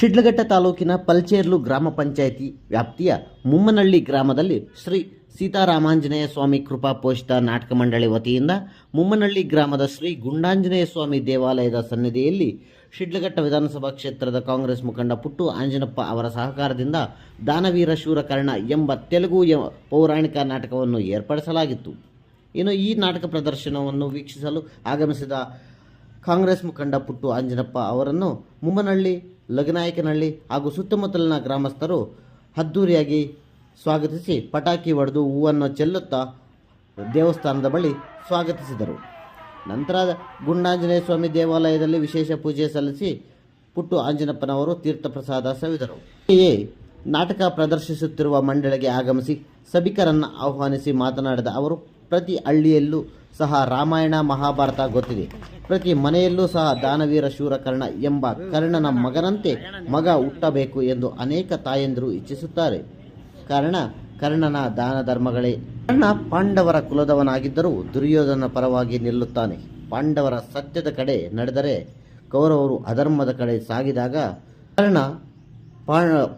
ಶಿಡ್ಲಘಟ್ಟ ತಾಲೂಕಿನ ಪಲ್ಚೇರ್ಲು ಗ್ರಾಮ ಪಂಚಾಯಿತಿ ವ್ಯಾಪ್ತಿಯ ಮುಮ್ಮನಹಳ್ಳಿ ಗ್ರಾಮದಲ್ಲಿ ಶ್ರೀ ಸೀತಾರಾಮಾಂಜನೇಯ ಸ್ವಾಮಿ ಕೃಪಾ ಪೋಷಿತ ನಾಟಕ ಮಂಡಳಿ ವತಿಯಿಂದ ಮುಮ್ಮನಹಳ್ಳಿ ಗ್ರಾಮದ ಶ್ರೀ ಗುಂಡಾಂಜನೇಯ ಸ್ವಾಮಿ ದೇವಾಲಯದ ಸನ್ನಿಧಿಯಲ್ಲಿ ಶಿಡ್ಲಘಟ್ಟ ವಿಧಾನಸಭಾ ಕ್ಷೇತ್ರದ ಕಾಂಗ್ರೆಸ್ ಮುಖಂಡ ಪುಟ್ಟು ಆಂಜನಪ್ಪ ಅವರ ಸಹಕಾರದಿಂದ ದಾನವೀರ ಶೂರಕರ್ಣ ಎಂಬ ತೆಲುಗು ಪೌರಾಣಿಕ ನಾಟಕವನ್ನು ಏರ್ಪಡಿಸಲಾಗಿತ್ತು. ಇನ್ನು ಈ ನಾಟಕ ಪ್ರದರ್ಶನವನ್ನು ವೀಕ್ಷಿಸಲು ಆಗಮಿಸಿದ ಕಾಂಗ್ರೆಸ್ ಮುಖಂಡ ಪುಟ್ಟು ಆಂಜನಪ್ಪ ಅವರನ್ನು ಮುಮ್ಮನಹಳ್ಳಿ, ಲಗನಾಯಕನಹಳ್ಳಿ ಹಾಗೂ ಸುತ್ತಮುತ್ತಲಿನ ಗ್ರಾಮಸ್ಥರು ಅದ್ದೂರಿಯಾಗಿ ಸ್ವಾಗತಿಸಿ ಪಟಾಕಿ ಹೊಡೆದು ಹೂವನ್ನು ಚೆಲ್ಲುತ್ತಾ ದೇವಸ್ಥಾನದ ಬಳಿ ಸ್ವಾಗತಿಸಿದರು. ನಂತರ ಗುಂಡಾಂಜನೇಯ ಸ್ವಾಮಿ ದೇವಾಲಯದಲ್ಲಿ ವಿಶೇಷ ಪೂಜೆ ಸಲ್ಲಿಸಿ ಪುಟ್ಟು ಆಂಜನಪ್ಪನವರು ತೀರ್ಥಪ್ರಸಾದ ಸವಿದರು. ಹೀಗೆಯೇ ನಾಟಕ ಪ್ರದರ್ಶಿಸುತ್ತಿರುವ ಮಂಡಳಿಗೆ ಆಗಮಿಸಿ ಸಭಿಕರನ್ನು ಆಹ್ವಾನಿಸಿ ಮಾತನಾಡಿದ ಅವರು ಪ್ರತಿ ಹಳ್ಳಿಯಲ್ಲೂ ಸಹ ರಾಮಾಯಣ, ಮಹಾಭಾರತ ಗೊತ್ತಿದೆ. ಪ್ರತಿ ಮನೆಯಲ್ಲೂ ಸಹ ದಾನವೀರ ಶೂರಕರ್ಣ ಎಂಬ ಕರ್ಣನ ಮಗನಂತೆ ಮಗ ಹುಟ್ಟಬೇಕು ಎಂದು ಅನೇಕ ತಾಯಂದಿರು ಇಚ್ಛಿಸುತ್ತಾರೆ. ಕಾರಣ, ಕರ್ಣನ ದಾನ ಧರ್ಮಗಳೇ. ಕರ್ಣ ಪಾಂಡವರ ಕುಲದವನಾಗಿದ್ದರೂ ದುರ್ಯೋಧನ ಪರವಾಗಿ ನಿಲ್ಲುತ್ತಾನೆ. ಪಾಂಡವರ ಸತ್ಯದ ಕಡೆ ನಡೆದರೆ ಕೌರವರು ಅಧರ್ಮದ ಕಡೆ ಸಾಗಿದಾಗ ಕರ್ಣ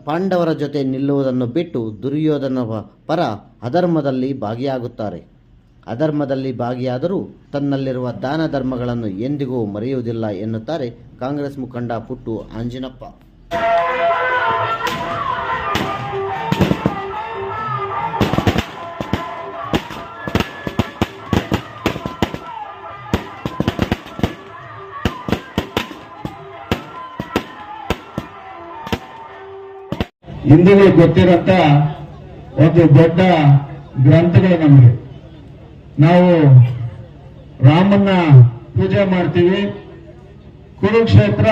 ಪಾಂಡವರ ಜೊತೆ ನಿಲ್ಲುವುದನ್ನು ಬಿಟ್ಟು ದುರ್ಯೋಧನ ಪರ ಅಧರ್ಮದಲ್ಲಿ ಭಾಗಿಯಾಗುತ್ತಾರೆ. ಅಧರ್ಮದಲ್ಲಿ ಭಾಗಿಯಾದರೂ ತನ್ನಲ್ಲಿರುವ ದಾನ ಧರ್ಮಗಳನ್ನು ಎಂದಿಗೂ ಮರೆಯುವುದಿಲ್ಲ ಎನ್ನುತ್ತಾರೆ ಕಾಂಗ್ರೆಸ್ ಮುಖಂಡ ಪುಟ್ಟು ಆಂಜಿನಪ್ಪ. ಇಂದಿಗೂ ಗೊತ್ತಿರಂತ ಒಂದು ದೊಡ್ಡ ಗ್ರಂಥಗಳು ನಮಗೆ. ನಾವು ರಾಮನ್ನ ಪೂಜೆ ಮಾಡ್ತೀವಿ. ಕುರುಕ್ಷೇತ್ರ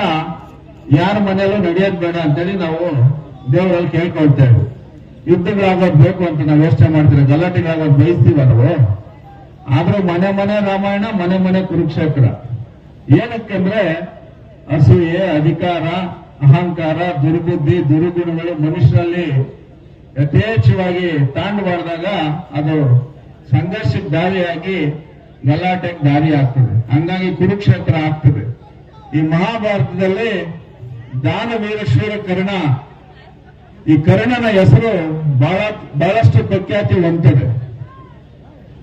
ಯಾರ ಮನೆಯಲ್ಲೂ ನಡೆಯೋದ್ ಬೇಡ ಅಂತೇಳಿ ನಾವು ದೇವರಲ್ಲಿ ಕೇಳ್ಕೊಳ್ತೇವೆ. ಯುದ್ಧಗಳಾಗೋದು ಬೇಕು ಅಂತ ನಾವು ಯೋಚನೆ ಮಾಡ್ತೀವಿ, ಗಲಾಟೆಗಳಾಗೋದು ಬಯಸ್ತೀವ ನಾವು. ಆದ್ರೂ ಮನೆ ಮನೆ ರಾಮಾಯಣ, ಮನೆ ಮನೆ ಕುರುಕ್ಷೇತ್ರ. ಏನಕ್ಕೆಂದ್ರೆ ಅಸೂಯೆ, ಅಧಿಕಾರ, ಅಹಂಕಾರ, ದುರ್ಬುದ್ಧಿ, ದುರ್ಗುಣಗಳು ಮನುಷ್ಯರಲ್ಲಿ ಯಥೇಚ್ಛವಾಗಿ ತಾಂಡವಾಡಿದಾಗ ಅದು ಸಂಘರ್ಷಕ್ಕೆ ದಾರಿಯಾಗಿ ಗಲಾಟೆಗೆ ದಾರಿ ಆಗ್ತದೆ. ಹಂಗಾಗಿ ಕುರುಕ್ಷೇತ್ರ ಆಗ್ತದೆ. ಈ ಮಹಾಭಾರತದಲ್ಲಿ ದಾನವೀರ ಶೂರ ಕರ್ಣ ಈ ಕರ್ಣನ ಹೆಸರು ಬಹಳ, ಬಹಳಷ್ಟು ಪ್ರಖ್ಯಾತಿ ಹೊಂದಿದೆ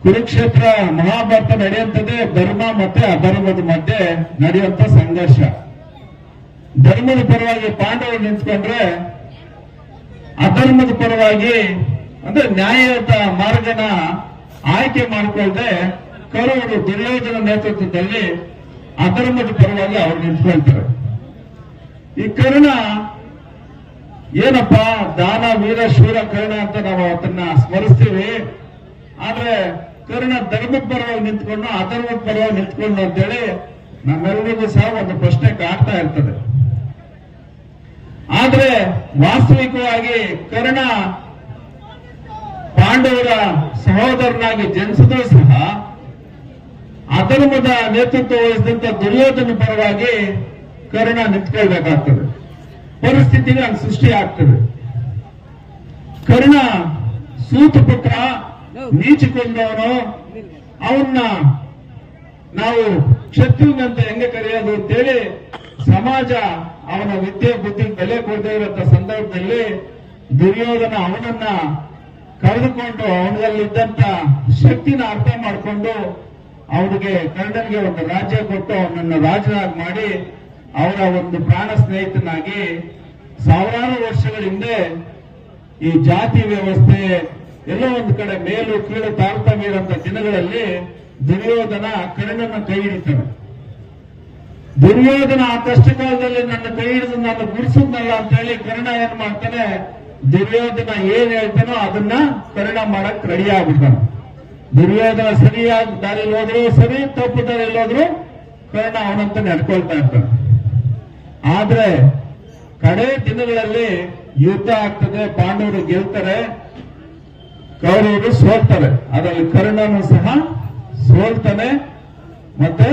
ಕುರುಕ್ಷೇತ್ರ ಮಹಾಭಾರತ ನಡೆಯುವಂಥದ್ದೇ ಧರ್ಮ ಮತ್ತೆ ಅಧರ್ಮದ ಮಧ್ಯೆ ನಡೆಯುವಂತ ಸಂಘರ್ಷ. ಧರ್ಮದ ಪರವಾಗಿ ಪಾಂಡವರು ನಿಂತ್ಕೊಂಡ್ರೆ ಅಧರ್ಮದ ಪರವಾಗಿ ಅಂದ್ರೆ ನ್ಯಾಯಯುತ ಮಾರ್ಗನ ಆಯ್ಕೆ ಮಾಡಿಕೊಳ್ಳದೆ ಕೆಲವರು ದುರ್ಯೋಧನ ನೇತೃತ್ವದಲ್ಲಿ ಅಧರ್ಮದ ಪರವಾಗಿ ಅವ್ರು ನಿಂತ್ಕೊಳ್ತಾರೆ. ಈ ಕರ್ಣ ಏನಪ್ಪ, ದಾನ, ವೀರ, ಶೂರ ಕರ್ಣ ಅಂತ ನಾವು ಅದನ್ನ ಸ್ಮರಿಸ್ತೀವಿ. ಆದ್ರೆ ಕರ್ಣ ಧರ್ಮದ ಪರವಾಗಿ ನಿಂತ್ಕೊಂಡು, ಅಧರ್ಮದ ಪರವಾಗಿ ನಿಂತ್ಕೊಂಡು ಅಂತೇಳಿ ನಮ್ಮೆಲ್ಲರಿಗೂ ಸಹ ಒಂದು ಪ್ರಶ್ನೆ ಕಾಡ್ತಾ ಇರ್ತದೆ. ಆದ್ರೆ ವಾಸ್ತವಿಕವಾಗಿ ಕರ್ಣ ಪಾಂಡವರ ಸಹೋದರನಾಗಿ ಜನಿಸಿದ್ರು ಸಹ ಅಧರ್ಮದ ನೇತೃತ್ವ ವಹಿಸಿದಂತ ದುರ್ಯೋಧನ ಪರವಾಗಿ ಕರ್ಣ ನಿಂತ್ಕೊಳ್ಬೇಕಾಗ್ತದೆ. ಪರಿಸ್ಥಿತಿಗೆ ಅಲ್ಲಿ ಸೃಷ್ಟಿ ಆಗ್ತದೆ ಕರ್ಣ ಸೂತ ಪುತ್ರ ನೀಚಿಕೊಂಡವನು. ಅವನ್ನ ನಾವು ಕ್ಷತ್ರಿಯನಂತ ಹೆಂಗೆ ಕರೆಯೋದು ಅಂತೇಳಿ ಸಮಾಜ ಅವನ ವಿದ್ಯೆ, ಬುದ್ಧಿ, ಬೆಲೆ ಕೊಡದೇ ಇರುವಂತ ಸಂದರ್ಭದಲ್ಲಿ ದುರ್ಯೋಧನ ಅವನನ್ನ ಕರೆದುಕೊಂಡು ಅವನಲ್ಲಿದ್ದಂತ ಶಕ್ತಿನ ಅರ್ಥ ಮಾಡಿಕೊಂಡು ಅವನಿಗೆ ಕರ್ಣನ್ಗೆ ಒಂದು ರಾಜ್ಯ ಕೊಟ್ಟು ಅವನನ್ನ ರಾಜನಾಗಿ ಮಾಡಿ ಅವರ ಒಂದು ಪ್ರಾಣ ಸ್ನೇಹಿತನಾಗಿ ಸಾವಿರಾರು ವರ್ಷಗಳ ಹಿಂದೆ ಈ ಜಾತಿ ವ್ಯವಸ್ಥೆ, ಎಲ್ಲೋ ಒಂದು ಕಡೆ ಮೇಲು, ಕೀಳು, ತಾರತಮ್ಯ ಇರುವಂತ ದಿನಗಳಲ್ಲಿ ದುರ್ಯೋಧನ ಕರ್ಣನ ಕೈ ಹಿಡಿತಾನೆ. ದುರ್ಯೋಧನ ಆ ಕಷ್ಟ ಕಾಲದಲ್ಲಿ ನನ್ನ ಕೈ ಹಿಡಿದು ನಾನು ಗುಡಿಸಿದ್ನಲ್ಲ ಅಂತ ಹೇಳಿ ಕರ್ಣ ಏನ್ ಮಾಡ್ತಾನೆ? ದುರ್ಯೋಧನ ಏನ್ ಹೇಳ್ತಾನೋ ಅದನ್ನ ಪರಿಣಾಮ ಮಾಡಕ್ ರೆಡಿ ಆಗ್ಬಿಡ್ತಾನೆ ದುರ್ಯೋಧನ ಸರಿಯಾಗಿ ದಾರಿಲಿ ಹೋದ್ರು, ಸರಿ ತಪ್ಪು ದಾರಿಲಿ ಹೋದ್ರು ಕರ್ಣ ಅವನಂತ ನಡ್ಕೊಳ್ತಾ ಇರ್ತಾನೆ. ಆದ್ರೆ ಕಡೆ ದಿನಗಳಲ್ಲಿ ಯುದ್ಧ ಆಗ್ತದೆ, ಪಾಂಡವರು ಗೆಲ್ತಾರೆ, ಕೌರವರು ಸೋಲ್ತಾರೆ. ಅದರಲ್ಲಿ ಕರ್ಣನು ಸಹ ಸೋಲ್ತಾನೆ, ಮತ್ತೆ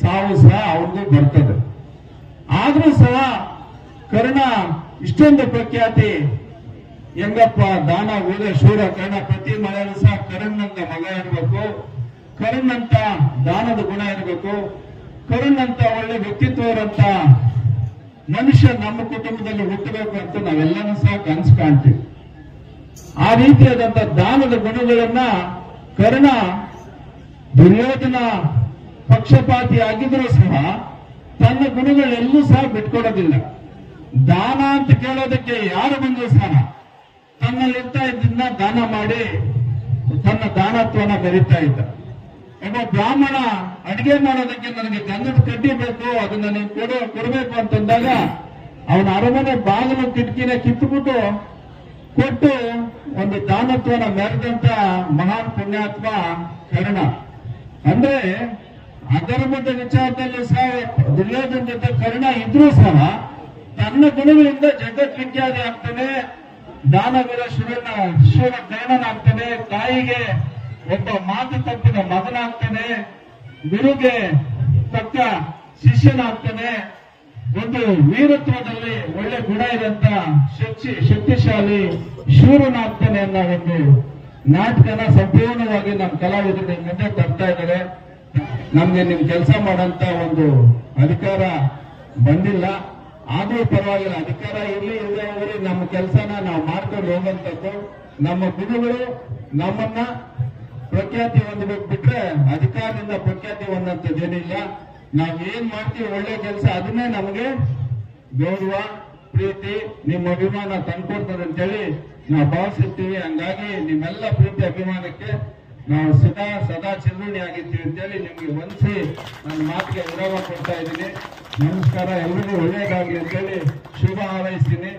ಸಾವು ಸಹ ಅವ್ರಿಗೂ ಬರ್ತದೆ. ಆದ್ರೂ ಸಹ ಕರ್ಣ ಇಷ್ಟೊಂದು ಪ್ರಖ್ಯಾತಿ ಹೆಂಗಪ್ಪ, ದಾನ ವೀರ ಶೂರ, ಕರ್ಣ, ಪ್ರತಿ ಮನೆಯಲ್ಲೂ ಸಹ ಕರ್ಣಂತ ಮಗ ಇರಬೇಕು. ಕರುಣಂತ ದಾನದ ಗುಣ ಇರಬೇಕು. ಕರುಣ್ ಅಂತ ಒಳ್ಳೆ ವ್ಯಕ್ತಿತ್ವ ಇರುವಂತ ಮನುಷ್ಯ ನಮ್ಮ ಕುಟುಂಬದಲ್ಲಿ ಹುಟ್ಟಬೇಕು ಅಂತ ನಾವೆಲ್ಲರೂ ಸಹ ಕನಸು ಕಾಣ್ತೀವಿ. ಆ ರೀತಿಯಾದಂತ ದಾನದ ಗುಣಗಳನ್ನ ಕರ್ಣ ದುರ್ಯೋಧನ ಪಕ್ಷಪಾತಿ ಆಗಿದ್ರೂ ಸಹ ತನ್ನ ಗುಣಗಳೆಲ್ಲೂ ಸಹ ಬಿಟ್ಕೊಡೋದಿಲ್ಲ. ದಾನ ಅಂತ ಕೇಳೋದಕ್ಕೆ ಯಾರು ಬಂದ್ರು ಸಹ ತನ್ನಲ್ಲಿರ್ತಾ ಇದನ್ನ ದಾನ ಮಾಡಿ ತನ್ನ ದಾನತ್ವನ ಮೆರಿತಾ ಇದ್ದ. ಒಬ್ಬ ಬ್ರಾಹ್ಮಣ ಅಡಿಗೆ ಮಾಡೋದಕ್ಕೆ ನನಗೆ ಗಂಧದ ಕಡ್ಡಿ ಬೇಕು, ಅದನ್ನ ನೀವು ಕೊಡು, ಕೊಡಬೇಕು ಅಂತಂದಾಗ ಅವನ ಅರಮನೆ ಬಾಗಿಲು ಕಿಟಕಿನ ಕಿತ್ತುಬಿಟ್ಟು ಕೊಟ್ಟು ಒಂದು ದಾನತ್ವನ ಮೆರೆದಂತ ಮಹಾನ್ ಪುಣ್ಯಾತ್ಮ ಕರ್ಣ. ಅಂದ್ರೆ ಅಧರ್ಮದ ವಿಚಾರದಲ್ಲಿ ಸಹ ದುರ್ಯೋಧನ ಜೊತೆ ಕರ್ಣ ಇದ್ರೂ ಸಹ ತನ್ನ ಗುಣಗಳಿಂದ ಜಗತ್ ವಿಖ್ಯಾತ ಆಗ್ತಾನೆ ದಾನವೀರ ಶಿವನ ಶಿವನ ಕರ್ಣನಾಗ್ತಾನೆ ತಾಯಿಗೆ ಒಬ್ಬ ಮಾತು ತಪ್ಪಿದ ಮಗನಾಗ್ತಾನೆ ಗುರುಗೆ ತಕ್ಕ ಶಿಷ್ಯನಾಗ್ತಾನೆ ಒಂದು ವೀರತ್ವದಲ್ಲಿ ಒಳ್ಳೆ ಗುಣ ಇರಂತ ಶಕ್ತಿ, ಶಕ್ತಿಶಾಲಿ ಶೂರನಾಗ್ತಾನೆ ಅನ್ನೋ ಒಂದು ನಾಟಕನ ಸಂಪೂರ್ಣವಾಗಿ ನಮ್ಮ ಕಲಾವಿದರು ಮುಂದೆ ತರ್ತಾ ಇದ್ದಾರೆ. ನಮ್ಗೆ ನಿಮ್ ಕೆಲಸ ಮಾಡಂತ ಒಂದು ಅಧಿಕಾರ ಬಂದಿಲ್ಲ. ಆದ್ರೂ ಪರವಾಗಿಲ್ಲ ಅಧಿಕಾರ ಇರಲಿ ಇಲ್ಲದೆ ಇರಲಿ ನಮ್ಮ ಕೆಲಸನ ನಾವು ಮಾಡ್ಕೊಂಡು ಹೋಗುವಂತದ್ದು ನಮ್ಮ ಗುರುಗಳು ನಮ್ಮನ್ನ ಪ್ರಖ್ಯಾತಿ ಹೊಂದಬೇಕು ಬಿಟ್ರೆ ಅಧಿಕಾರದಿಂದ ಪ್ರಖ್ಯಾತಿ ಹೊಂದಂತದ್ದೇನಿಲ್ಲ ನಾವ್ ಏನ್ ಮಾಡ್ತೀವಿ ಒಳ್ಳೆ ಕೆಲಸ, ಅದನ್ನೇ ನಮಗೆ ಗೌರವ, ಪ್ರೀತಿ, ನಿಮ್ಮ ಅಭಿಮಾನ ತಂದ್ಕೊಡ್ತದೆ ಅಂತೇಳಿ ನಾವು ಭಾವಿಸಿರ್ತೀವಿ. ಹಂಗಾಗಿ ನಿಮ್ಮೆಲ್ಲ ಪ್ರೀತಿ, ಅಭಿಮಾನಕ್ಕೆ ನಾವು ಸದಾ ಸದಾ ಚಿರುಣಿ ಆಗಿರ್ತೀವಿ ಅಂತೇಳಿ ನಿಮಗೆ ಒಂದಿಸಿ ನನ್ನ ಮಾತಿಗೆ ವಿರಾಮ ಕೊಡ್ತಾ ಇದ್ದೀನಿ. ನಮಸ್ಕಾರ, ಎಲ್ರಿಗೂ ಒಳ್ಳೆಯದಾಗಲಿ ಅಂತೇಳಿ ಶುಭ ಹಾರೈಸ್ತೀನಿ.